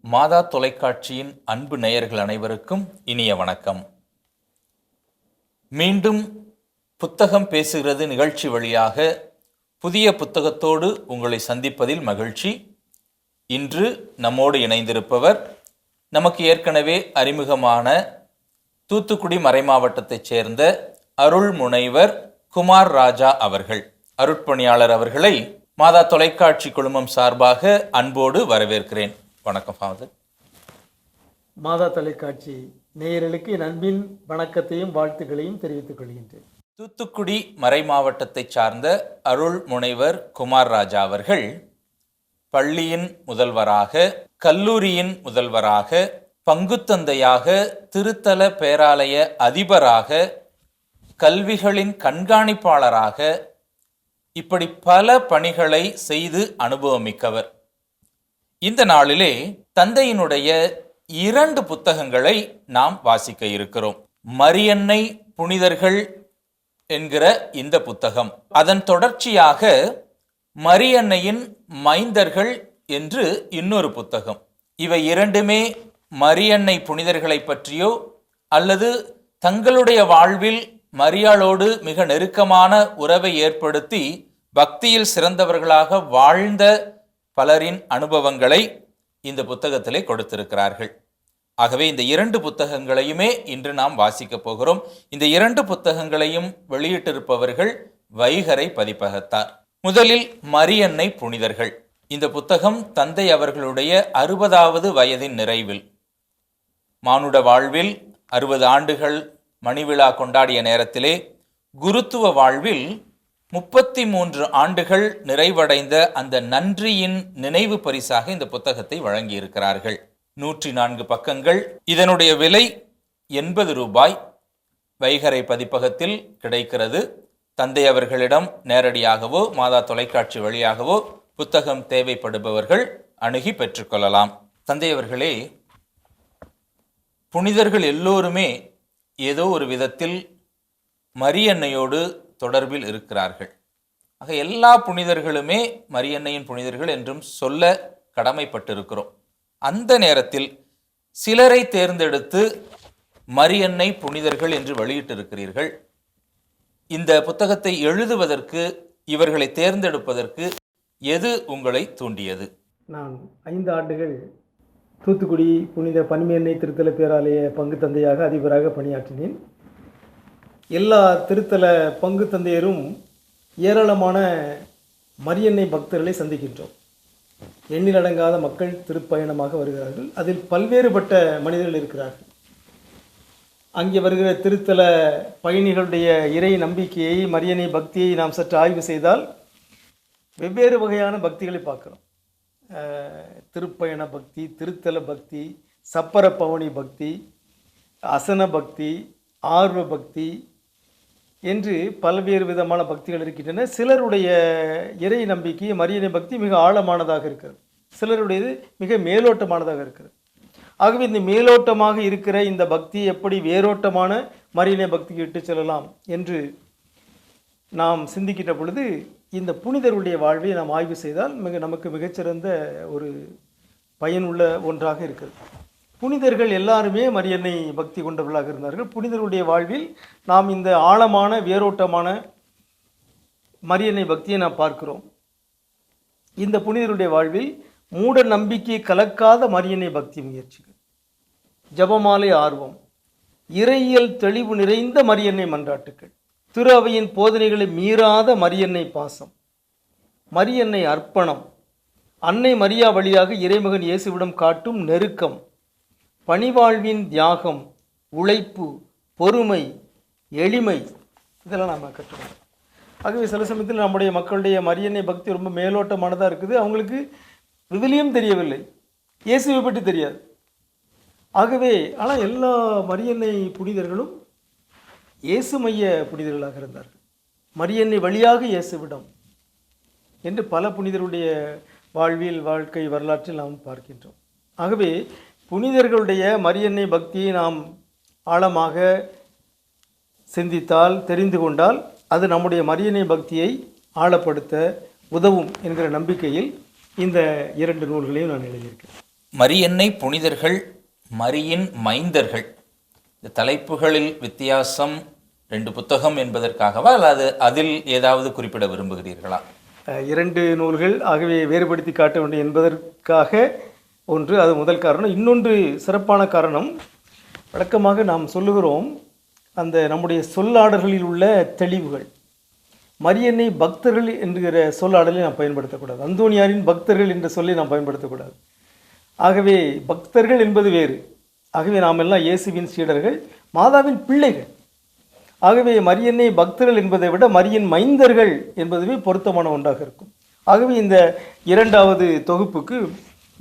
மாதா தொலைக்காட்சியின் அன்பு நேயர்கள் அனைவருக்கும் இனிய வணக்கம். மீண்டும் புத்தகம் பேசுகிறது நிகழ்ச்சி வழியாக. புதிய புத்தகத்தோடு உங்களை சந்திப்பதில் மகிழ்ச்சி. இன்று நம்மோடு இணைந்திருப்பவர் நமக்கு ஏற்கனவே அறிமுகமான தூத்துக்குடி மறைமாவட்டத்தைச் சேர்ந்த அருள் முனைவர் குமார் ராஜா அவர்கள் அருட்பணியாளர் அவர்களை மாதா தொலைக்காட்சி குழுமம் சார்பாக அன்போடு வரவேற்கிறேன். வணக்கம் ஃபாதர். மாதா தொலைக்காட்சி நேயர்களுக்கு என் அன்பின் வணக்கத்தையும் வாழ்த்துக்களையும் தெரிவித்துக் கொள்கின்றேன். தூத்துக்குடி மறை மாவட்டத்தைச் சார்ந்த அருள் முனைவர் குமார் ராஜா அவர்கள் பள்ளியின் முதல்வராக கல்லூரியின் முதல்வராக பங்குத்தந்தையாக திருத்தல பேராலய அதிபராக கல்விகளின் கண்காணிப்பாளராக இப்படி பல பணிகளை செய்து அனுபவமிக்கவர். இந்த நாளிலே தந்தையினுடைய இரண்டு புத்தகங்களை நாம் வாசிக்க இருக்கிறோம். மரியன்னை புனிதர்கள் என்கிற இந்த புத்தகம். அதன் தொடர்ச்சியாக மரியன்னையின் மைந்தர்கள் என்று இன்னொரு புத்தகம். இவை இரண்டுமே மரியன்னை புனிதர்களை பற்றியோ அல்லது தங்களுடைய வாழ்வில் மரியாளோடு மிக நெருக்கமான உறவை ஏற்படுத்தி பக்தியில் சிறந்தவர்களாக வாழ்ந்த பலரின் அனுபவங்களை இந்த புத்தகத்திலே கொடுத்திருக்கிறார்கள். ஆகவே இந்த இரண்டு புத்தகங்களையுமே இன்று நாம் வாசிக்கப் போகிறோம். இந்த இரண்டு புத்தகங்களையும் வெளியிட்டிருப்பவர்கள் வைகரை பதிப்பகத்தார். முதலில் மரியன்னை புனிதர்கள். இந்த புத்தகம் தந்தை அவர்களுடைய அறுபதாவது வயதின் நிறைவில். மானுட வாழ்வில் அறுபது ஆண்டுகள் மணிவிழா கொண்டாடிய நேரத்திலே குருத்துவ வாழ்வில் முப்பத்தி மூன்று ஆண்டுகள் நிறைவடைந்த அந்த நன்றியின் நினைவு பரிசாக இந்த புத்தகத்தை வழங்கியிருக்கிறார்கள். நூற்றி நான்கு பக்கங்கள். இதனுடைய விலை எண்பது ரூபாய். வைகரை பதிப்பகத்தில் கிடைக்கிறது. தந்தை அவர்களிடம் நேரடியாகவோ மாதா தொலைக்காட்சி வழியாகவோ புத்தகம் தேவைப்படுபவர்கள் அணுகி பெற்றுக்கொள்ளலாம் தந்தை அவர்களே புனிதர்கள் எல்லோருமே ஏதோ ஒரு விதத்தில் மரியன்னையோடு தொடர்பில் இருக்கிறார்கள். ஆக எல்லா புனிதர்களுமே மரியன்னையின் புனிதர்கள் என்றும் சொல்ல கடமைப்பட்டிருக்கிறோம். அந்த நேரத்தில் சிலரை தேர்ந்தெடுத்து மரியன்னை புனிதர்கள் என்று வெளியிட்டிருக்கிறீர்கள். இந்த புத்தகத்தை எழுதுவதற்கு இவர்களை தேர்ந்தெடுப்பதற்கு எது உங்களை தூண்டியது? நான் ஐந்து ஆண்டுகள் தூத்துக்குடி புனித பனிமேன்னை திருத்தல பேராலய பங்கு தந்தையாக அதிபராக பணியாற்றினேன். எல்லா திருத்தல பங்கு தந்தையரும் ஏராளமான மரியன்னை பக்தர்களை சந்திக்கின்றோம். எண்ணிலடங்காத மக்கள் திருப்பயணமாக வருகிறார்கள். அதில் பல்வேறுபட்ட மனிதர்கள் இருக்கிறார்கள். அங்கே வருகிற திருத்தல பயணிகளுடைய இறை நம்பிக்கையை மரியனை பக்தியை நாம் சற்று ஆய்வு செய்தால் வெவ்வேறு வகையான பக்திகளை பார்க்குறோம். திருப்பயண பக்தி திருத்தல பக்தி சப்பர பவனி பக்தி அசன பக்தி ஆர்வ பக்தி என்று பல்வேறு விதமான பக்திகள் இருக்கின்றன. சிலருடைய இறை நம்பிக்கை மரியனை பக்தி மிக ஆழமானதாக இருக்கிறது. சிலருடையது மிக மேலோட்டமானதாக இருக்கிறது. ஆகவே இந்த மேலோட்டமாக இருக்கிற இந்த பக்தி எப்படி வேரோட்டமான மரியனை பக்திக்கு இட்டு செல்லலாம் என்று நாம் சிந்திக்கின்ற பொழுது இந்த புனிதருடைய வாழ்வை நாம் ஆய்வு செய்தால் மிக நமக்கு மிகச்சிறந்த ஒரு பயனுள்ள ஒன்றாக இருக்கிறது. புனிதர்கள் எல்லாருமே மரியன்னை பக்தி கொண்டவர்களாக இருந்தார்கள். புனிதருடைய வாழ்வில் நாம் இந்த ஆழமான வேரோட்டமான மரியன்னை பக்தியை நாம் பார்க்கிறோம். இந்த புனிதருடைய வாழ்வில் மூட நம்பிக்கை கலக்காத மரியன்னை பக்தி முயற்சிகள். ஜபமாலை ஆர்வம். இறையியல் தெளிவு நிறைந்த மரியன்னை மன்றாட்டுக்கள். திரு அவையின் போதனைகளை மீறாத மரியன்னை பாசம். மரியன்னை அர்ப்பணம். அன்னை மரியா வழியாக இறைமகன் இயேசுவிடம் காட்டும் நெருக்கம். பணிவாழ்வின் தியாகம் உழைப்பு பொறுமை எளிமை இதெல்லாம் நாம் கற்றுக்கணும். ஆகவே சில சமயத்தில் நம்முடைய மக்களுடைய மரியன்னை பக்தி ரொம்ப மேலோட்டமானதாக இருக்குது. அவங்களுக்கு விவிலியம் தெரியவில்லை. இயேசுவை பற்றி தெரியாது. ஆகவே ஆனால் எல்லா மரியன்னை புனிதர்களும் இயேசு மைய புனிதர்களாக இருந்தார்கள். மரியன்னை வழியாக இயேசுவிடம் என்று பல புனிதருடைய வாழ்வியல் வாழ்க்கை வரலாற்றில் நாம் பார்க்கின்றோம். ஆகவே புனிதர்களுடைய மரியன்னை பக்தியை நாம் ஆழமாக சிந்தித்தால் தெரிந்து கொண்டால் அது நம்முடைய மரியன்னை பக்தியை ஆழப்படுத்த உதவும் என்கிற நம்பிக்கையில் இந்த இரண்டு நூல்களையும் நான் எழுதியிருக்கேன். மரியன்னை புனிதர்கள் மரியின் மைந்தர்கள். இந்த தலைப்புகளில் வித்தியாசம் ரெண்டு புத்தகம் என்பதற்காகவா அல்லது அதில் ஏதாவது குறிப்பிட விரும்புகிறீர்களா? இரண்டு நூல்கள் ஆகவே வேறுபடுத்தி காட்ட வேண்டும் என்பதற்காக ஒன்று அது முதல் காரணம். இன்னொன்று சிறப்பான காரணம் வழக்கமாக நாம் சொல்லுகிறோம் அந்த நம்முடைய சொல்லாடல்களில் உள்ள தெளிவுகள். மரியன்னை பக்தர்கள் என்கிற சொல்லாடலை நாம் பயன்படுத்தக்கூடாது. அந்தோனியாரின் பக்தர்கள் என்ற சொல்லை நாம் பயன்படுத்தக்கூடாது. ஆகவே பக்தர்கள் என்பது வேறு. ஆகவே நாம் எல்லாம் இயேசுவின் சீடர்கள் மாதாவின் பிள்ளைகள். ஆகவே மரியன்னை பக்தர்கள் என்பதை விட மரியன் மைந்தர்கள் என்பதுவே பொருத்தமான ஒன்றாக இருக்கும். ஆகவே இந்த இரண்டாவது தொகுப்புக்கு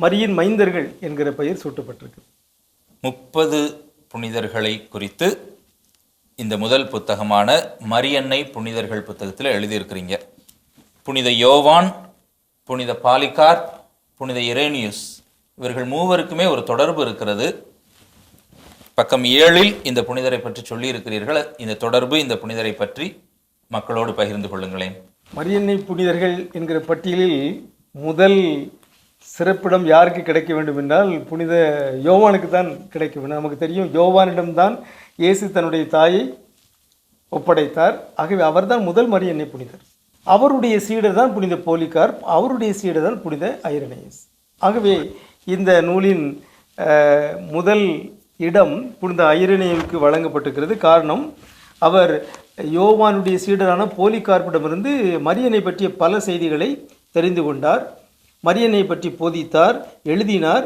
மரியின் மைந்தர்கள் என்கிற பெயர் சூட்டப்பட்டிருக்கு. முப்பது புனிதர்களை குறித்து இந்த முதல் புத்தகமான மரியன்னை புனிதர்கள் புத்தகத்தில் எழுதியிருக்கிறீங்க. புனித யோவான் புனித பாலிகார் புனித இரேனியஸ் இவர்கள் மூவருக்குமே ஒரு தொடர்பு இருக்கிறது. பக்கம் ஏழில் இந்த புனிதரை பற்றி சொல்லியிருக்கிறீர்கள். இந்த தொடர்பு இந்த புனிதரை பற்றி மக்களோடு பகிர்ந்து கொள்ளுங்களேன். மரியன்னை புனிதர்கள் என்கிற பட்டியலில் முதல் சிறப்பிடம் யாருக்கு கிடைக்க வேண்டும் என்றால் புனித யோவானுக்கு தான் கிடைக்க வேண்டும். நமக்கு தெரியும் யோவானிடம்தான் இயேசு தன்னுடைய தாயை ஒப்படைத்தார். ஆகவே அவர்தான் முதல் மரியன்னை புனிதர். அவருடைய சீடர் தான் புனித போலிகார். அவருடைய சீடர் தான் புனித ஐரனேயஸ் ஆகவே இந்த நூலின் முதல் இடம் புனித ஐரனேயுக்கு வழங்கப்பட்டிருக்கிறது. காரணம் அவர் யோவானுடைய சீடரான போலிகார்ப்பிடமிருந்து மரியனை பற்றிய பல செய்திகளை தெரிந்து கொண்டார். மரியனை பற்றி போதித்தார் எழுதினார்.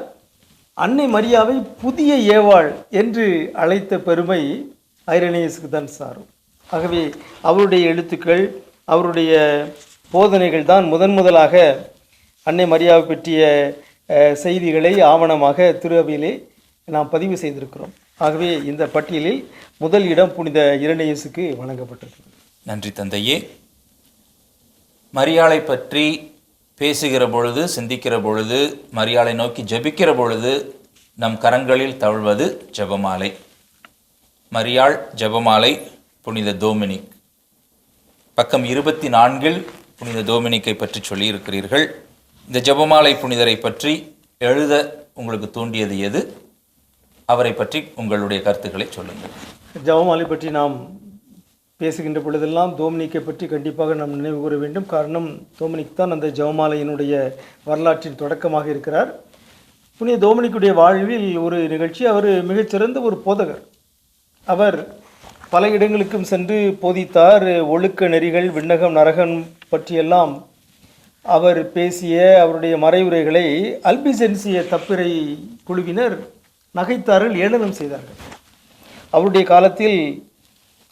அன்னை மரியாவை புதிய ஏவாள் என்று அழைத்த பெருமை ஐரனேயஸுக்கு தான் சாரும். ஆகவே அவருடைய எழுத்துக்கள் அவருடைய போதனைகள் தான் முதன் முதலாக அன்னை மரியாவை பற்றிய செய்திகளை ஆவணமாக திருவையிலே நாம் பதிவு செய்திருக்கிறோம். ஆகவே இந்த பட்டியலில் முதல் இடம் புனித இரண்டேயஸுக்கு வழங்கப்பட்டிருக்கிறது. நன்றி தந்தையே. மரியாளை பற்றி பேசுகிற பொழுது சிந்திக்கிற பொழுது மரியாளை நோக்கி ஜெபிக்கிற பொழுது நம் கரங்களில் தவழ்வது ஜெபமாலை. மரியாள் ஜெபமாலை புனித டோமினிக் பக்கம் இருபத்தி நான்கில் புனித டோமினிக்கை பற்றி சொல்லியிருக்கிறீர்கள். இந்த ஜெபமாலை புனிதரை பற்றி எழுத உங்களுக்கு தூண்டியது எது? அவரை பற்றி உங்களுடைய கருத்துக்களை சொல்லுங்கள். ஜெபமாலை பற்றி நாம் பேசுகின்ற பொழுதெல்லாம் தோம்னிக்கை பற்றி கண்டிப்பாக நாம் நினைவு கூற வேண்டும். காரணம் தோம்னிக் தான் அந்த ஜெவமாலையினுடைய வரலாற்றின் தொடக்கமாக இருக்கிறார். புனித தோமனிக்குடைய வாழ்வில் ஒரு நிகழ்ச்சி. அவர் மிகச்சிறந்த ஒரு போதகர். அவர் பல இடங்களுக்கும் சென்று போதித்தார். ஒழுக்க நெறிகள் விண்ணகம் நரகம் பற்றியெல்லாம் அவர் பேசிய அவருடைய மறைவுரைகளை அல்பிசென்சிய தப்பிரை குழுவினர் நகைத்தார்கள் ஏளனம் செய்தார்கள். அவருடைய காலத்தில்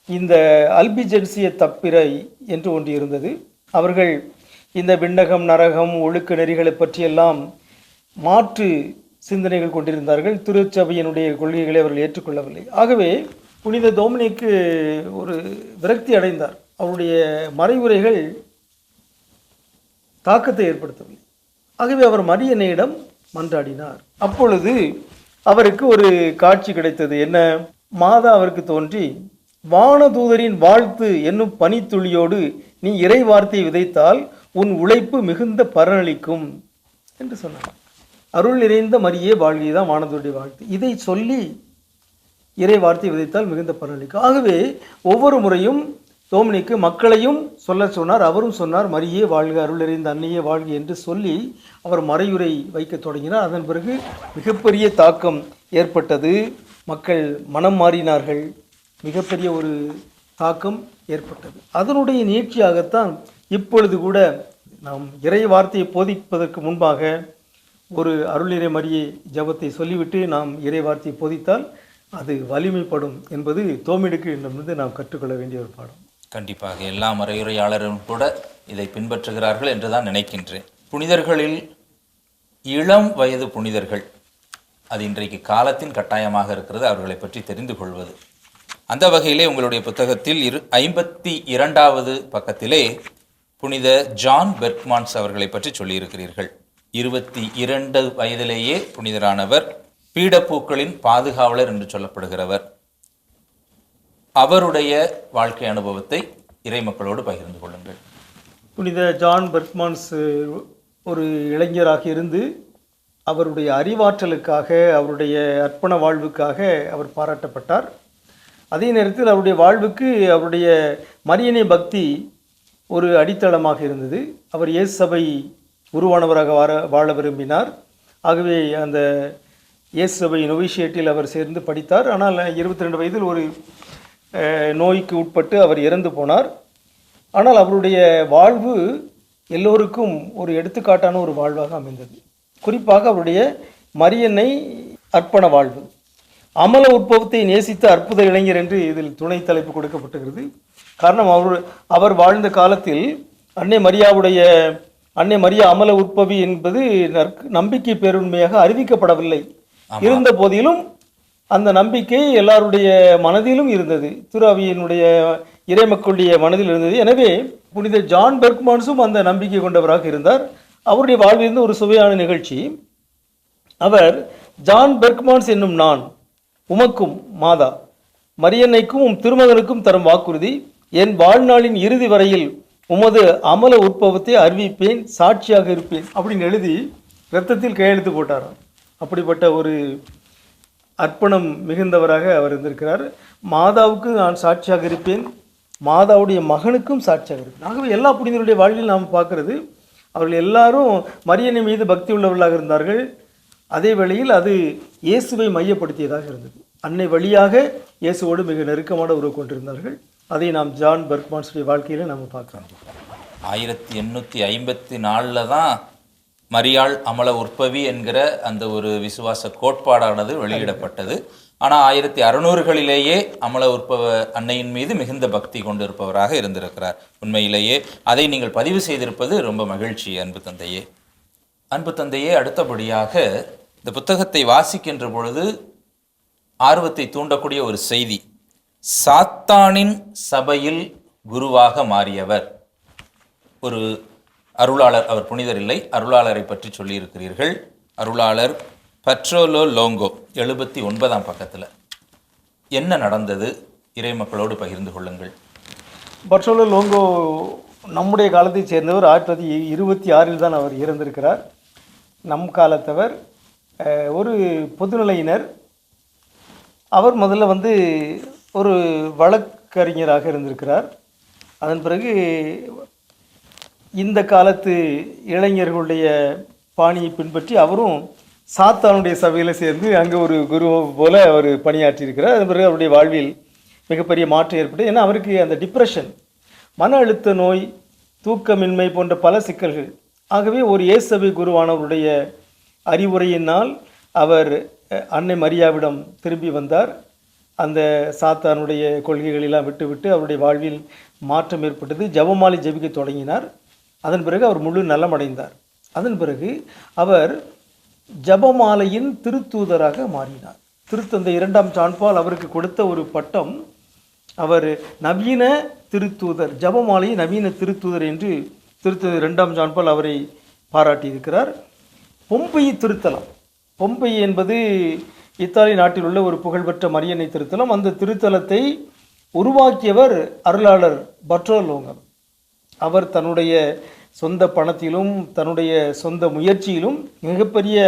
இந்த அல்பிஜென்சிய தப்பிரை என்று ஒன்று இருந்தது. அவர்கள் இந்த விண்ணகம் நரகம் ஒழுக்க நெறிகளை பற்றியெல்லாம் மாற்று சிந்தனைகள் கொண்டிருந்தார்கள். திருச்சபையினுடைய கொள்கைகளை அவர்கள் ஏற்றுக்கொள்ளவில்லை. ஆகவே புனித தோமினிக்கு ஒரு விரக்தி அடைந்தார். அவருடைய மறைவுரைகள் தாக்கத்தை ஏற்படுத்தவில்லை. ஆகவே அவர் மரியனையிடம் மன்றாடினார். அப்பொழுது அவருக்கு ஒரு காட்சி கிடைத்தது. என்ன? மாதா அவருக்கு தோன்றி வானதூதரின் வாழ்த்து என்னும் பனித்துளியோடு நீ இறை வார்த்தையை விதைத்தால் உன் உழைப்பு மிகுந்த பலனளிக்கும் என்று சொன்னார். அருள் நிறைந்த மரியே வாழ்கை தான் வானதூருடைய வாழ்த்து. இதை சொல்லி இறை வார்த்தை விதைத்தால் மிகுந்த பலனளிக்கும். ஆகவே ஒவ்வொரு முறையும் தோமினிக்கு மக்களையும் சொல்ல சொன்னார் அவரும் சொன்னார் மரியே வாழ்க அருள் நிறைந்த அன்னையே வாழ்க என்று சொல்லி அவர் மறையுரை வைக்க தொடங்கினார். அதன் பிறகு மிகப்பெரிய தாக்கம் ஏற்பட்டது. மக்கள் மனம் மாறினார்கள். மிகப்பெரிய ஒரு தாக்கம் ஏற்பட்டது. அதனுடைய நீட்சியாகத்தான் இப்பொழுது கூட நாம் இறை வார்த்தையை போதிப்பதற்கு முன்பாக ஒரு அருளிறை மறியை ஜபத்தை சொல்லிவிட்டு நாம் இறை வார்த்தையை போதித்தால் அது வலிமைப்படும் என்பது தோமிடுக்கு இடமிருந்து நாம் கற்றுக்கொள்ள வேண்டிய ஒரு பாடம். கண்டிப்பாக எல்லா மறையுரையாளரும் கூட இதை பின்பற்றுகிறார்கள் என்று தான் நினைக்கின்றேன். புனிதர்களில் இளம் வயது புனிதர்கள் அது இன்றைக்கு காலத்தின் கட்டாயமாக இருக்கிறது அவர்களை பற்றி தெரிந்து கொள்வது. அந்த வகையிலே உங்களுடைய புத்தகத்தில் இரு ஐம்பத்தி இரண்டாவது பக்கத்திலே புனித ஜான் பெர்க்மான்ஸ் அவர்களை பற்றி சொல்லியிருக்கிறீர்கள். இருபத்தி இரண்டு வயதிலேயே புனிதரானவர் பீடப்பூக்களின் பாதுகாவலர் என்று சொல்லப்படுகிறவர். அவருடைய வாழ்க்கை அனுபவத்தை இறைமக்களோடு பகிர்ந்து கொள்ளுங்கள். புனித ஜான் பெர்க்மான்ஸ் ஒரு இளைஞராக இருந்து அவருடைய அறிவாற்றலுக்காக அவருடைய அர்ப்பண வாழ்வுக்காக அவர் பாராட்டப்பட்டார். அதே நேரத்தில் அவருடைய வாழ்வுக்கு அவருடைய மரியனை பக்தி ஒரு அடித்தளமாக இருந்தது. அவர் இயேசு சபை உருவானவராக வாழ வாழ விரும்பினார். ஆகவே அந்த இயேசு சபை நொவிஷியேட்டில் அவர் சேர்ந்து படித்தார். ஆனால் இருபத்தி ரெண்டு வயதில் ஒரு நோய்க்கு உட்பட்டு அவர் இறந்து போனார். ஆனால் அவருடைய வாழ்வு எல்லோருக்கும் ஒரு எடுத்துக்காட்டான ஒரு வாழ்வாக அமைந்தது. குறிப்பாக அவருடைய மரியன்னை அர்ப்பண வாழ்வு. அமல உற்பவத்தை நேசித்த அற்புத இளைஞர் என்று இதில் துணை தலைப்பு கொடுக்கப்பட்டிருக்கிறது. காரணம் அவர் அவர் வாழ்ந்த காலத்தில் அன்னை மரியாவுடைய அன்னை மரியா அமல உற்பவி என்பது நற்க- நம்பிக்கை பேருண்மையாக அறிவிக்கப்படவில்லை. இருந்த போதிலும் அந்த நம்பிக்கை எல்லாருடைய மனதிலும் இருந்தது. துறாவியினுடைய இறைமக்களுடைய மனதில் இருந்தது. எனவே புனித ஜான் பெர்க்மான்ஸும் அந்த நம்பிக்கை கொண்டவராக இருந்தார். அவருடைய வாழ்விலிருந்து ஒரு சுவையான நிகழ்ச்சி. அவர் ஜான் பெர்க்மான்ஸ் என்னும் நான் உமக்கும் மாதா மரியன்னைக்கும் உம் திருமகனுக்கும் தரும் வாக்குறுதி என் வாழ்நாளின் இறுதி வரையில் உமது அமல உற்பவத்தை அறிவிப்பேன் சாட்சியாக இருப்பேன். அப்படின்னு எழுதி ரத்தத்தில் கையெழுத்து போட்டாராம். அப்படிப்பட்ட ஒரு அர்ப்பணம் மிகுந்தவராக அவர் இருந்திருக்கிறார். மாதாவுக்கு நான் சாட்சியாக இருப்பேன் மாதாவுடைய மகனுக்கும் சாட்சியாக இருப்பேன். ஆகவே எல்லா புனிதருடைய வாழ்வில் நாம் பார்க்கறது அவர்கள் எல்லாரும் மரியனை மீது பக்தி உள்ளவர்களாக இருந்தார்கள். அதே வேளையில் அது இயேசுவை மையப்படுத்தியதாக இருந்தது. அன்னை வழியாக இயேசுவோடு மிக நெருக்கமான உறவு கொண்டிருந்தார்கள். அதை நாம் ஜான் பர்க்மான்ஸுடைய வாழ்க்கையில் நாம் பார்க்கலாம். ஆயிரத்தி எண்ணூற்றி ஐம்பத்தி நாலில் தான் மரியாள் அமல உற்பவி என்கிற அந்த ஒரு விசுவாச கோட்பாடானது வெளியிடப்பட்டது. ஆனால் ஆயிரத்தி அறுநூறுகளிலேயே அமல உற்பவ அன்னையின் மீது மிகுந்த பக்தி கொண்டிருப்பவராக இருந்திருக்கிறார். உண்மையிலேயே அதை நீங்கள் பதிவு செய்திருப்பது ரொம்ப மகிழ்ச்சி அன்பு தந்தையே. அன்பு தந்தையே அடுத்தபடியாக இந்த புத்தகத்தை வாசிக்கின்ற பொழுது ஆர்வத்தை தூண்டக்கூடிய ஒரு செய்தி. சாத்தானின் சபையில் குருவாக மாறியவர். ஒரு அருளாளர் அவர் புனிதர் இல்லை அருளாளரை பற்றி சொல்லியிருக்கிறீர்கள். அருளாளர் பட்ரோலோ லோங்கோ எழுபத்தி ஒன்பதாம் பக்கத்தில். என்ன நடந்தது? இறை மக்களோடு பகிர்ந்து கொள்ளுங்கள். பட்ரோலோ லோங்கோ நம்முடைய காலத்தைச் சேர்ந்தவர் ஆயிரத்தி தொள்ளாயிரத்தி இருபத்தி ஆறில் தான் அவர் இறந்திருக்கிறார். நம் காலத்தவர் ஒரு பொதுநிலையினர். அவர் முதல்ல வந்து ஒரு வழக்கறிஞராக இருந்திருக்கிறார். அதன் பிறகு இந்த காலத்து இளைஞர்களுடைய பாணியை பின்பற்றி அவரும் சாத்தானுடைய சபையில் சேர்ந்து அங்கே ஒரு குரு போல அவர் பணியாற்றியிருக்கிறார். அதன் பிறகு அவருடைய வாழ்வில் மிகப்பெரிய மாற்றம் ஏற்பட்டு ஏன்னா அவருக்கு அந்த டிப்ரெஷன் மன அழுத்த நோய் தூக்கமின்மை போன்ற பல சிக்கல்கள் ஆகவே ஒரு இயேசபை குருவானவருடைய அறிவுரையினால் அவர் அன்னை மரியாவிடம் திரும்பி வந்தார். அந்த சாத்தானுடைய கொள்கைகளெல்லாம் விட்டுவிட்டு அவருடைய வாழ்வில் மாற்றம் ஏற்பட்டது. ஜெபமாலை ஜபிக்க தொடங்கினார். அதன் பிறகு அவர் முழு நலமடைந்தார். அதன் பிறகு அவர் ஜெபமாலையின் திருத்தூதராக மாறினார். திருத்தந்தை இரண்டாம் சான்பால் அவருக்கு கொடுத்த ஒரு பட்டம் அவர் நவீன திருத்தூதர் ஜெபமாலை நவீன திருத்தூதர் என்று திருத்த ரெண்டாம் ஜான்பால் அவரை பாராட்டியிருக்கிறார். பொம்பை திருத்தலம். பொம்பை என்பது இத்தாலி நாட்டில் உள்ள ஒரு புகழ்பெற்ற மரியனை திருத்தலம். அந்த திருத்தலத்தை உருவாக்கியவர் அருளாளர் பட்ரோலோங்கர் அவர் தன்னுடைய சொந்த பணத்திலும் தன்னுடைய சொந்த முயற்சியிலும் மிகப்பெரிய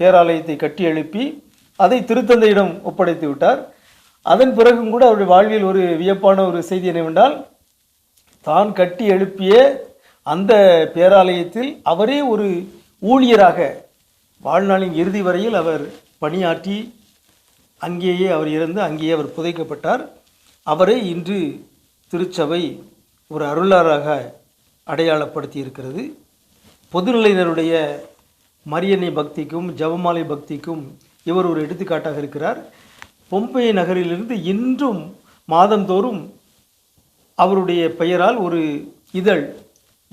பேராலயத்தை கட்டி எழுப்பி அதை திருத்தந்தையிடம் ஒப்படைத்து விட்டார். அதன் பிறகும் கூட அவருடைய வாழ்வில் ஒரு வியப்பான ஒரு செய்தி என்னவென்றால் தான் கட்டி எழுப்பிய அந்த பேராலயத்தில் அவரே ஒரு ஊழியராக வாழ்நாளின் இறுதி வரையில் அவர் பணியாற்றி அங்கேயே அவர் இறந்து அங்கேயே அவர் புதைக்கப்பட்டார். அவரை இன்று திருச்சபை ஒரு அருளாராக அடையாளப்படுத்தி இருக்கிறது பொதுநிலையினருடைய மரியன்னை பக்திக்கும் ஜபமாலை பக்திக்கும் இவர் ஒரு எடுத்துக்காட்டாக இருக்கிறார். பொம்பை நகரிலிருந்து இன்றும் மாதந்தோறும் அவருடைய பெயரால் ஒரு இதழ்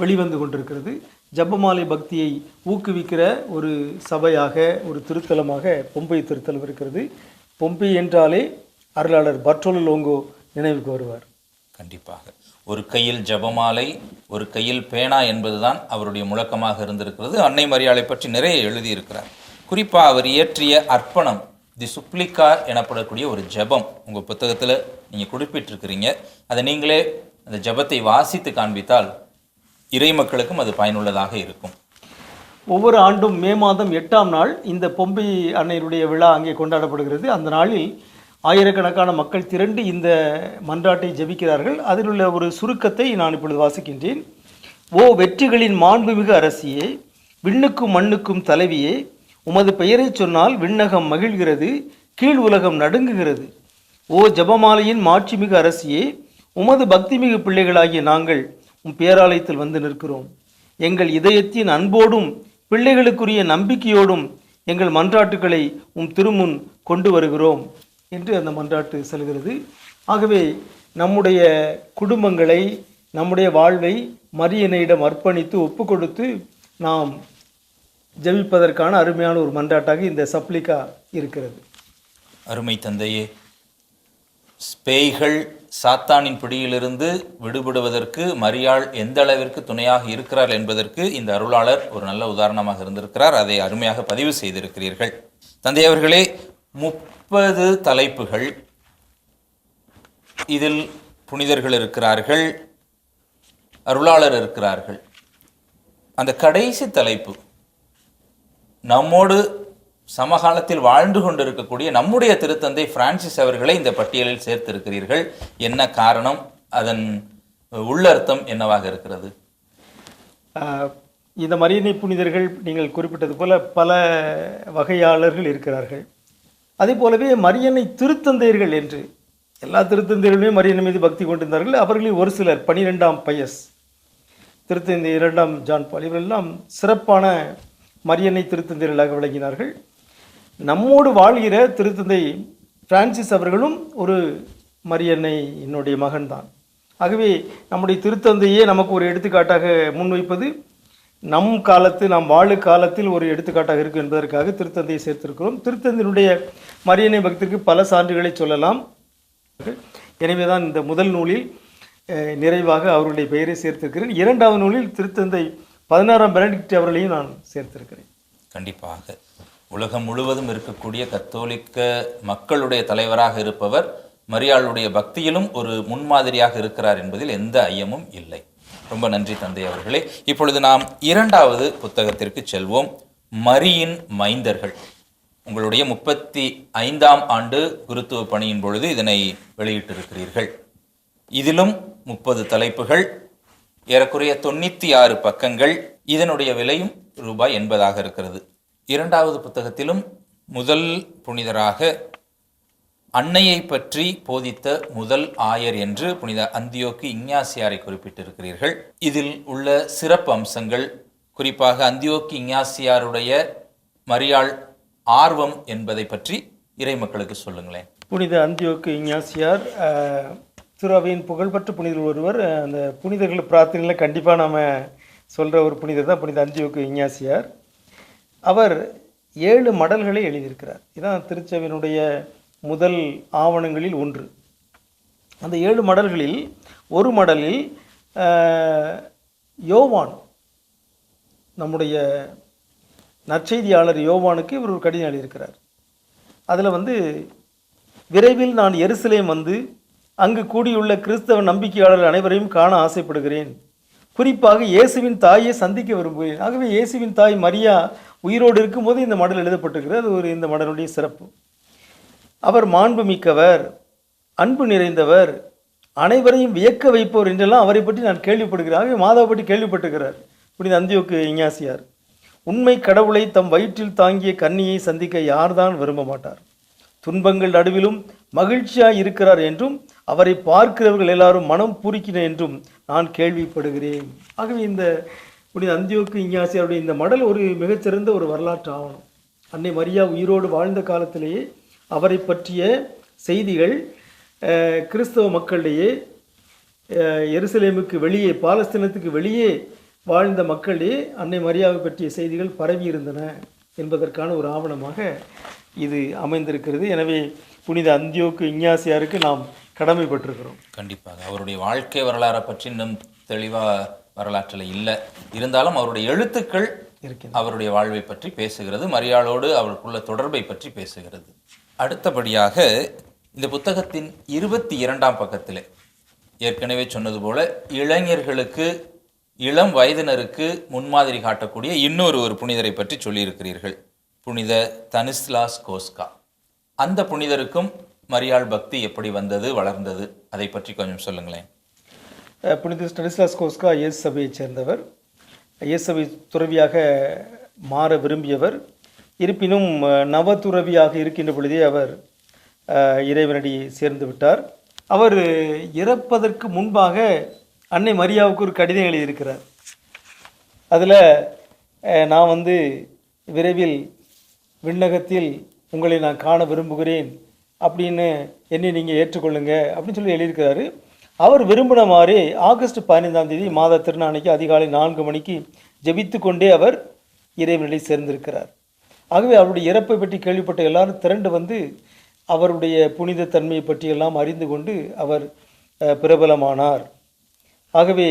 வெளிவந்து கொண்டிருக்கிறது. ஜெபமாலை பக்தியை ஊக்குவிக்கிற ஒரு சபையாக ஒரு திருத்தலமாக பொம்பை திருத்தலம் இருக்கிறது. பொம்பை என்றாலே அருளாளர் பர்டோலோ லோங்கோ நினைவுக்கு வருவார். கண்டிப்பாக. ஒரு கையில் ஜெபமாலை ஒரு கையில் பேனா என்பதுதான் அவருடைய முழக்கமாக இருந்திருக்கிறது. அன்னை மரியாளை பற்றி நிறைய எழுதியிருக்கிறார். குறிப்பாக அவர் இயற்றிய அர்ப்பணம் தி சுப்ளிகா எனப்படக்கூடிய ஒரு ஜெபம் உங்கள் புத்தகத்தில் நீங்கள் குறிப்பிட்டிருக்கிறீங்க. அதை நீங்களே அந்த ஜெபத்தை வாசித்து காண்பித்தால் இறை மக்களுக்கும் அது பயனுள்ளதாக இருக்கும். ஒவ்வொரு ஆண்டும் மே மாதம் எட்டாம் நாள் இந்த பொம்பை அன்னையருடைய விழா அங்கே கொண்டாடப்படுகிறது. அந்த நாளில் ஆயிரக்கணக்கான மக்கள் திரண்டு இந்த மன்றாட்டை ஜெபிக்கிறார்கள். அதில் உள்ள ஒரு சுருக்கத்தை நான் இப்பொழுது வாசிக்கின்றேன். ஓ வெற்றிகளின் மாண்புமிகு அரசியே விண்ணுக்கும் மண்ணுக்கும் தலைவியே உமது பெயரைச் சொன்னால் விண்ணகம் மகிழ்கிறது கீழ் உலகம் நடுங்குகிறது. ஓ ஜெபமாலையின் மாட்சிமிகு அரசியே உமது பக்திமிகு பிள்ளைகளாகிய நாங்கள் உம் பேராலயத்தில் வந்து நிற்கிறோம். எங்கள் இதயத்தின் அன்போடும் பிள்ளைகளுக்குரிய நம்பிக்கையோடும் எங்கள் மன்றாட்டுக்களை உம் திருமுன் கொண்டு வருகிறோம் என்று அந்த மன்றாட்டு செல்கிறது. ஆகவே நம்முடைய குடும்பங்களை நம்முடைய வாழ்வை மரியனையிடம் அர்ப்பணித்து ஒப்பு கொடுத்து நாம் ஜெபிப்பதற்கான அருமையான ஒரு மன்றாட்டாக இந்த சப்ளிகா இருக்கிறது. அருமை தந்தையே ஸ்பேய்கள் சாத்தானின் பிடியிலிருந்து விடுபடுவதற்கு மரியாள் எந்த அளவிற்கு துணையாக இருக்கிறார் என்பதற்கு இந்த அருளாளர் ஒரு நல்ல உதாரணமாக இருந்திருக்கிறார். அதை அருமையாக பதிவு செய்திருக்கிறீர்கள். தந்தை அவர்களே முப்பது தலைப்புகள் இதில் புனிதர்கள் இருக்கிறார்கள் அருளாளர் இருக்கிறார்கள். அந்த கடைசி தலைப்பு நம்மோடு சமகாலத்தில் வாழ்ந்து கொண்டிருக்கக்கூடிய நம்முடைய திருத்தந்தை பிரான்சிஸ் அவர்களை இந்த பட்டியலில் சேர்த்திருக்கிறீர்கள். என்ன காரணம்? அதன் உள்ளர்த்தம் என்னவாக இருக்கிறது? இந்த மரியணை புனிதர்கள் நீங்கள் குறிப்பிட்டது போல பல வகையாளர்கள் இருக்கிறார்கள். அதே போலவே மரியணை திருத்தந்தையர்கள் என்று எல்லா திருத்தந்தையர்களுமே மரியணை மீது பக்தி கொண்டிருந்தார்கள். அவர்களில் ஒரு சிலர் பனிரெண்டாம் பயஸ் திருத்தந்தை இரண்டாம் ஜான் பால் இவரெல்லாம் சிறப்பான மரியணை திருத்தந்தையர்களாக விளங்கினார்கள். நம்மோடு வாழ்கிற திருத்தந்தை பிரான்சிஸ் அவர்களும் ஒரு மரியன்னை என்னுடைய மகன்தான். ஆகவே நம்முடைய திருத்தந்தையே நமக்கு ஒரு எடுத்துக்காட்டாக முன்வைப்பது நம் காலத்து நாம் வாழு காலத்தில் ஒரு எடுத்துக்காட்டாக இருக்கும் என்பதற்காக திருத்தந்தையை சேர்த்திருக்கிறோம். திருத்தந்தையினுடைய மரியனை பக்திற்கு பல சான்றுகளை சொல்லலாம். எனவே தான் இந்த முதல் நூலில் நிறைவாக அவருடைய பெயரை சேர்த்திருக்கிறேன். இரண்டாவது நூலில் திருத்தந்தை பதினாறாம் பெனடிக்ட் அவர்களையும் நான் சேர்த்திருக்கிறேன். கண்டிப்பாக. உலகம் முழுவதும் இருக்கக்கூடிய கத்தோலிக்க மக்களுடைய தலைவராக இருப்பவர் மரியாளுடைய பக்தியிலும் ஒரு முன்மாதிரியாக இருக்கிறார் என்பதில் எந்த ஐயமும் இல்லை. ரொம்ப நன்றி தந்தை அவர்களே. இப்பொழுது நாம் இரண்டாவது புத்தகத்திற்கு செல்வோம். மரியின் மைந்தர்கள். உங்களுடைய முப்பத்தி ஐந்தாம் ஆண்டு குருத்துவ பணியின் பொழுது இதனை வெளியிட்டிருக்கிறீர்கள். இதிலும் முப்பது தலைப்புகள் ஏறக்குறைய தொண்ணூற்றி ஆறு பக்கங்கள். இதனுடைய விலையும் ரூபாய் எண்பதாக இருக்கிறது. இரண்டாவது புத்தகத்திலும் முதல் புனிதராக அன்னையை பற்றி போதித்த முதல் ஆயர் என்று புனித அந்தியோக்கு இஞ்ஞாசியாரை குறிப்பிட்டிருக்கிறீர்கள். இதில் உள்ள சிறப்பு அம்சங்கள் குறிப்பாக அந்தியோக்கு இஞ்ஞாசியாருடைய மரியாள் ஆர்வம் என்பதை பற்றி இறை மக்களுக்கு சொல்லுங்களேன். புனித அந்தியோக்கு இஞ்ஞாசியார் திருவையின் புகழ்பெற்ற புனிதர் ஒருவர். அந்த புனிதர்கள் பிரார்த்தனையில் கண்டிப்பாக நாம் சொல்கிற ஒரு புனிதர் தான் புனித அந்தியோக்கு இஞ்ஞாசியார். அவர் ஏழு மடல்களை எழுதியிருக்கிறார். இதான் திருச்சபையினுடைய முதல் ஆவணங்களில் ஒன்று. அந்த ஏழு மடல்களில் ஒரு மடலில் யோவான் நம்முடைய நற்செய்தியாளர் யோவானுக்கு இவர் ஒரு கடிதம் எழுதியிருக்கிறார். அதில் வந்து விரைவில் நான் எருசலேம் வந்து அங்கு கூடியுள்ள கிறிஸ்தவ நம்பிக்கையாளர்கள் அனைவரையும் காண ஆசைப்படுகிறேன். குறிப்பாக இயேசுவின் தாயை சந்திக்க விரும்புகிறேன். ஆகவே இயேசுவின் தாய் மரியா உயிரோடு இருக்கும்போது இந்த மடல் எழுதப்பட்டிருக்கிறது அது ஒரு இந்த மடலுடைய சிறப்பு. அவர் மாண்புமிக்கவர் அன்பு நிறைந்தவர் அனைவரையும் வியக்க வைப்பவர் என்றெல்லாம் அவரை பற்றி நான் கேள்விப்படுகிறேன். ஆகவே மாதாவை பற்றி கேள்விப்பட்டிருக்கிறார். புனித அந்தியோக்கு இஞ்ஞாசியார் உண்மை கடவுளை தம் வயிற்றில் தாங்கிய கன்னியை சந்திக்க யார்தான் விரும்ப மாட்டார்? துன்பங்கள் நடுவிலும் மகிழ்ச்சியாய் இருக்கிறார் என்றும் அவரை பார்க்கிறவர்கள் எல்லாரும் மனம் பூரிக்கின என்றும் நான் கேள்விப்படுகிறேன். ஆகவே இந்த புனித அந்தியோக்கு இஞ்ஞாசியாருடைய இந்த மடல் ஒரு மிகச்சிறந்த ஒரு வரலாற்று ஆவணம். அன்னை மரியா உயிரோடு வாழ்ந்த காலத்திலேயே அவரை பற்றிய செய்திகள் கிறிஸ்தவ மக்களிடையே எருசலேமுக்கு வெளியே பாலஸ்தீனத்துக்கு வெளியே வாழ்ந்த மக்களிடையே அன்னை மரியாவை பற்றிய செய்திகள் பரவி இருந்தன என்பதற்கான ஒரு ஆவணமாக இது அமைந்திருக்கிறது. எனவே புனித அந்தியோக்கு இஞ்ஞாசியாருக்கு நாம் கடமைப்பட்டிருக்கிறோம். கண்டிப்பாக. அவருடைய வாழ்க்கை வரலாறை பற்றி இன்னும் தெளிவாக வரலாற்றில் இல்லை. இருந்தாலும் அவருடைய எழுத்துக்கள் அவருடைய வாழ்வை பற்றி பேசுகிறது மரியாளோடு அவருக்குள்ள தொடர்பை பற்றி பேசுகிறது. அடுத்தபடியாக இந்த புத்தகத்தின் இருபத்தி இரண்டாம் பக்கத்திலே ஏற்கனவே சொன்னது போல இளைஞர்களுக்கு இளம் வயதினருக்கு முன்மாதிரி காட்டக்கூடிய இன்னொரு ஒரு புனிதரை பற்றி சொல்லியிருக்கிறீர்கள். புனித தனிஸ்லாஸ் கோஸ்கா. அந்த புனிதருக்கும் மரியாள் பக்தி எப்படி வந்தது வளர்ந்தது அதை பற்றி கொஞ்சம் சொல்லுங்களேன். புனித ஸ்டனிஸ்லாஸ் கோஸ்கா இயேசு சபையைச் சேர்ந்தவர். இயேசு சபை துறவியாக மாற விரும்பியவர். இருப்பினும் அஹ், நவதுறவியாக இருக்கின்ற பொழுதே அவர் இறைவனடி சேர்ந்து விட்டார். அவர் இறப்பதற்கு முன்பாக அன்னை மரியாவுக்கு ஒரு கடிதம் எழுதியிருக்கிறார். அதில் நான் வந்து விரைவில் விண்ணகத்தில் உங்களை நான் காண விரும்புகிறேன் அப்படின்னு என்னை நீங்கள் ஏற்றுக்கொள்ளுங்க அப்படின்னு சொல்லி எழுதியிருக்கிறாரு. அவர் விரும்பின மாதிரி ஆகஸ்ட் பதினைந்தாம் தேதி மாத திருநாளைக்கு அதிகாலை நான்கு மணிக்கு ஜெபித்து கொண்டே அவர் இறைவனிலை சேர்ந்திருக்கிறார். ஆகவே அவருடைய இறப்பை பற்றி கேள்விப்பட்ட எல்லாரும் திரண்டு வந்து அவருடைய புனித தன்மையை பற்றியெல்லாம் அறிந்து கொண்டு அவர் பிரபலமானார். ஆகவே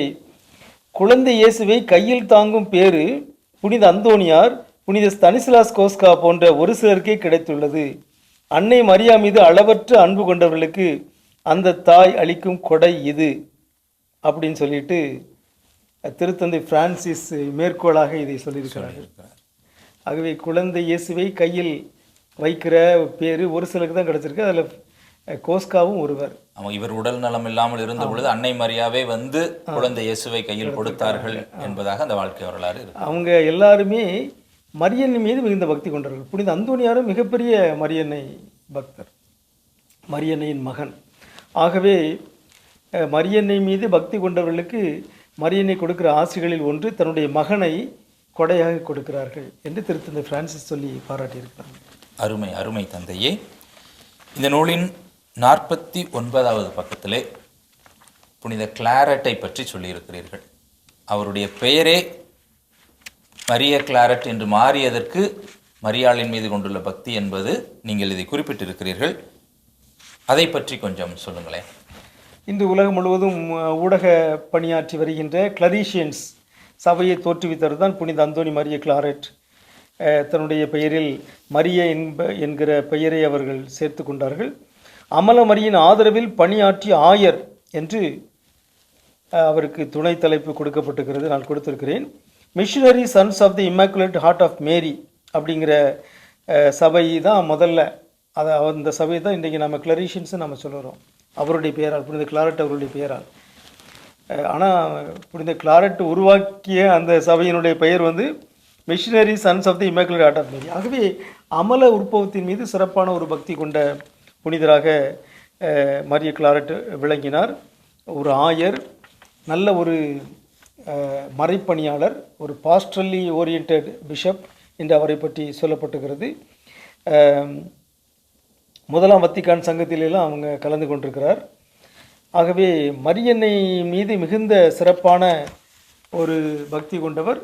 குழந்தை இயேசுவை கையில் தாங்கும் பேரு புனித அந்தோனியார் புனித ஸ்தனிசிலாஸ் கோஸ்கா போன்ற ஒரு சிலருக்கே கிடைத்துள்ளது. அன்னை மரியா மீது அளவற்ற அன்பு கொண்டவர்களுக்கு அந்த தாய் அளிக்கும் கொடை இது அப்படின்னு சொல்லிட்டு திருத்தந்தை பிரான்சிஸ் மேற்கோளாக இதை சொல்லியிருக்கிறார். ஆகவே குழந்தை இயேசுவை கையில் வைக்கிற பேர் ஒரு சிலருக்கு தான் கிடைச்சிருக்கு. அதில் கோஸ்காவும் ஒருவர். அவன் இவர் உடல் நலம் இல்லாமல் இருந்த பொழுது அன்னை மரியாவே வந்து குழந்தை இயேசுவை கையில் கொடுத்தார்கள் என்பதாக அந்த வாழ்க்கை வரலாறு அவங்க எல்லாருமே மரியன்னை மீது மிகுந்த பக்தி கொண்டவர்கள். புனித அந்தோனியாரும் மிகப்பெரிய மரியன்னை பக்தர். மரியன்னையின் மகன். ஆகவே மரியன்னை மீது பக்தி கொண்டவர்களுக்கு மரியன்னை கொடுக்கிற ஆசைகளில் ஒன்று தன்னுடைய மகனை கொடையாக கொடுக்கிறார்கள் என்று திருத்தந்தை பிரான்சிஸ் சொல்லி பாராட்டியிருக்கிறாங்க அருமை அருமை தந்தையே. இந்த நூலின் நாற்பத்தி ஒன்பதாவது பக்கத்திலே புனித கிளாரட்டை பற்றி சொல்லியிருக்கிறீர்கள். அவருடைய பெயரே மரிய கிளாரட் என்று மாறியதற்கு மரியாளின் மீது கொண்டுள்ள பக்தி என்பது நீங்கள் இதை குறிப்பிட்டிருக்கிறீர்கள். அதை பற்றி கொஞ்சம் சொல்லுங்களேன். இன்று உலகம் முழுவதும் ஊடக பணியாற்றி வருகின்ற கிளரீஷியன்ஸ் சபையை தோற்றுவித்தவர் தான் புனித அந்தோனி மரிய கிளாரட் தன்னுடைய பெயரில் மரிய என்ப என்கிற பெயரை அவர்கள் சேர்த்து கொண்டார்கள். அமலமரியின் ஆதரவில் பணியாற்றிய ஆயர் என்று அவருக்கு துணை தலைப்பு கொடுக்கப்பட்டிருக்கிறது நான் கொடுத்திருக்கிறேன். Missionary sons of the immaculate heart of Mary அப்படிங்கிற சபை தான் முதல்ல அதை அந்த சபை தான் இன்றைக்கி நம்ம கிளரிஷியன்ஸ் நம்ம சொல்லுறோம். அவருடைய பெயரால் புனித கிளாரட் அவருடைய பெயரால். ஆனால் புனித கிளாரட் உருவாக்கிய அந்த சபையினுடைய பெயர் வந்து missionary sons of the immaculate heart of Mary ஆகவே அமல உற்பவத்தின் மீது சிறப்பான ஒரு பக்தி கொண்ட புனிதராக மரிய கிளாரட் விளங்கினார். ஒரு ஆயர் நல்ல ஒரு மறைப்பணியாளர் ஒரு பாஸ்ட்ரல்லி ஓரியன்ட் பிஷப் என்று அவரை பற்றி சொல்லப்பட்டுகிறது முதலாம் வத்திக்கான் சங்கத்திலெல்லாம் அவங்க கலந்து கொண்டிருக்கிறார். ஆகவே மரியன்னை மீது மிகுந்த சிறப்பான ஒரு பக்தி கொண்டவர்.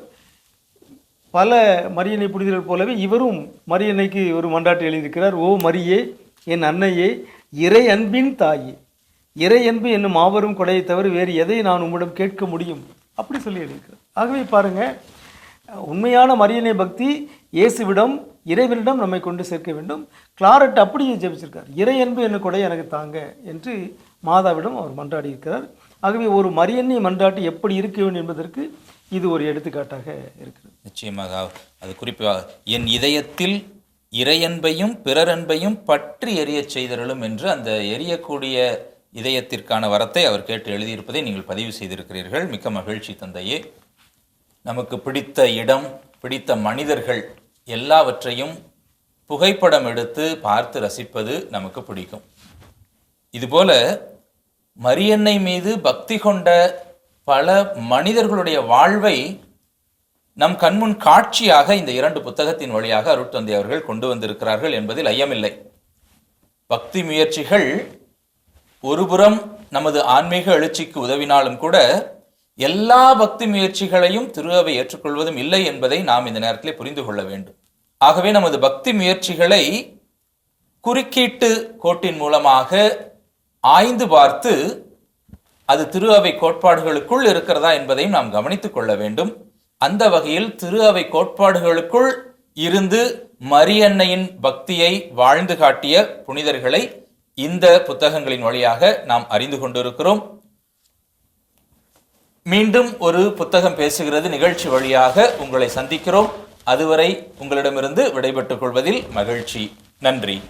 பல மரியனை புனிதர்கள் போலவே இவரும் மரியன்னைக்கு ஒரு மன்றாட்டு எழுதியிருக்கிறார். ஓ மரியே என் அன்னையே இறை அன்பின் தாயே. இறை அன்பு என்னும் மாபெரும் கொடையை தவிர வேறு எதை நான் உம்மிடம் கேட்க முடியும்? அப்படி சொல்லி எழுதியிருக்கிறார். ஆகவே பாருங்க உண்மையான மரியனை பக்தி இயேசுவிடம் இறைவனிடம் நம்மை கொண்டு சேர்க்க வேண்டும். கிளாரட் அப்படியே ஜெபிச்சிருக்கார். இறை அன்பு என்ன கொடை எனக்கு தாங்க என்று மாதாவிடம் அவர் மன்றாடி இருக்கிறார் ஆகவே ஒரு மரியன்னை மன்றாட்டு எப்படி இருக்க வேண்டும் என்பதற்கு இது ஒரு எடுத்துக்காட்டாக இருக்கிறது. நிச்சயமாக அது குறிப்பாக என் இதயத்தில் இறையன்பையும் பிறரன்பையும் பற்றி எரிய செய்தருளும் என்று அந்த எரியக்கூடிய இதயத்திற்கான வரத்தை அவர் கேட்டு எழுதியிருப்பதை நீங்கள் பதிவு செய்திருக்கிறீர்கள். மிக்க மகிழ்ச்சி தந்தையே. நமக்கு பிடித்த இடம் பிடித்த மனிதர்கள் எல்லாவற்றையும் புகைப்படம் எடுத்து பார்த்து ரசிப்பது நமக்கு பிடிக்கும். இதுபோல மரியன்னை மீது பக்தி கொண்ட பல மனிதர்களுடைய வாழ்வை நம் கண்முன் காட்சியாக இந்த இரண்டு புத்தகத்தின் வழியாக அருட்தந்தை அவர்கள் கொண்டு வந்திருக்கிறார்கள் என்பதில் ஐயமில்லை. பக்தி முயற்சிகள் ஒருபுறம் நமது ஆன்மீக எழுச்சிக்கு உதவினாலும் கூட எல்லா பக்தி முயற்சிகளையும் திரு அவை ஏற்றுக்கொள்வதும் இல்லை என்பதை நாம் இந்த நேரத்தில் புரிந்து கொள்ள வேண்டும். ஆகவே நமது பக்தி முயற்சிகளை குறுக்கீட்டு கோட்டின் மூலமாக ஆய்ந்து பார்த்து அது திரு அவை கோட்பாடுகளுக்குள் இருக்கிறதா என்பதையும் நாம் கவனித்துக் கொள்ள வேண்டும். அந்த வகையில் திரு அவை கோட்பாடுகளுக்குள் இருந்து மரியன்னையின் பக்தியை வாழ்ந்து காட்டிய புனிதர்களை இந்த புத்தகங்களின் வழியாக நாம் அறிந்து கொண்டிருக்கிறோம். மீண்டும் ஒரு புத்தகம் பேசுகிறது நிகழ்ச்சி வழியாக உங்களை சந்திக்கிறோம். அதுவரை உங்களிடமிருந்து விடைபெற்றுக் கொள்வதில் மகிழ்ச்சி. நன்றி.